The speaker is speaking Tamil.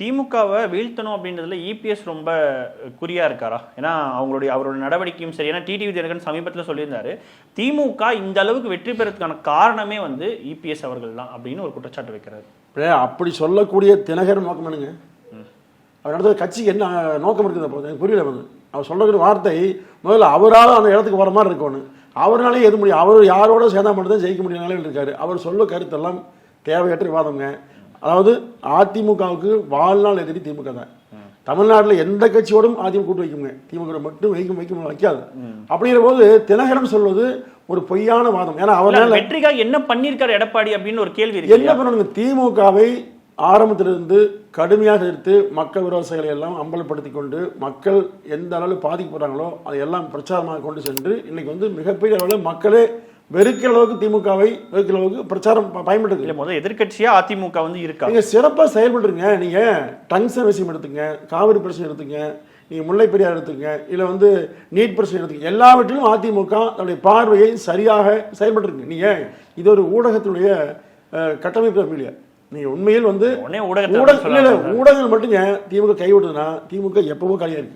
திமுகவை வீழ்த்தணும் அப்படின்றதுல இபிஎஸ் ரொம்ப குறியா இருக்காரா? ஏன்னா அவங்களுடைய அவரோட நடவடிக்கையும் சரி. ஏன்னா டிடிவி தினகரன் சமீபத்தில் சொல்லியிருந்தாரு திமுக இந்த அளவுக்கு வெற்றி பெறதுக்கான காரணமே வந்து இபிஎஸ் அவர்கள் தான் அப்படின்னு ஒரு குற்றச்சாட்டு வைக்கிறாரு. அப்படி சொல்லக்கூடிய தினகரன் நோக்கம் என்னங்க? அவர் நடந்த கட்சிக்கு என்ன நோக்கம் இருக்குது அப்போ? எனக்கு புரியல வந்து அவர் சொல்லக்கூடிய வார்த்தை முதல்ல அவரால் அந்த இடத்துக்கு வர மாதிரி இருக்கணும் அவராலே எது முடியும் அவர் யாரோட சேர்ந்தா மட்டும் தான் ஜெயிக்க முடியும் நிலையில் இருக்காரு. அவர் சொல்ல கருத்தெல்லாம் தேவையற்ற விவாதங்க அதாவது அதிமுகவுக்கு வாழ்நாள் எதிரி திமுக தான். தமிழ்நாட்டில் எந்த கட்சியோடும் அதிமுக கூட்டு வைக்குங்க திமுக மட்டும் வைக்கும் வைக்கும் வைக்காது. அப்படிங்கிற போது தினகரன் சொல்வது ஒரு பொய்யான வாதம். ஏன்னா அவரால் வெற்றிக்காக என்ன பண்ணிருக்காரு எடப்பாடி அப்படின்னு ஒரு கேள்வி என்ன பண்ணணுங்க திமுகவை ஆரம்பத்திலிருந்து கடுமையாக எதிர்த்து மக்கள் விரோதங்களை எல்லாம் அம்பலப்படுத்தி கொண்டு மக்கள் எந்த அளவில் பாதிக்கப்படுறாங்களோ அதையெல்லாம் பிரச்சாரமாக கொண்டு சென்று இன்னைக்கு வந்து மிகப்பெரிய அளவில் மக்களே வெறுக்கிற அளவுக்கு திமுகவை வெறுக்கிற அளவுக்கு பிரச்சாரம் பயன்படுது இல்ல முதல் எதிர்க்கட்சியா அதிமுக வந்து இருக்கா? நீங்க சிறப்பா செயல்படுறீங்க நீங்க டங்ஷன் விஷயம் எடுத்துங்க காவிரி பிரச்சனை எடுத்துங்க நீங்க முல்லை பெரியார் எடுத்துங்க இல்ல வந்து நீட் பிரச்சனை எடுத்துங்க. எல்லாவற்றிலும் அதிமுக தன்னுடைய பார்வையை சரியாக செயல்பட்டுருக்கு. நீங்க இது ஒரு ஊடகத்தினுடைய அஹ், கட்டமைப்பு இல்லையா? நீங்க உண்மையில் வந்து உடனே ஊடகத்தை ஊடக இல்ல, இல்ல, சொல்றாங்க. ஊடகங்கள் மட்டுங்க திமுக கைவிடுதுன்னா திமுக எப்பவோ காலியா இருக்கு.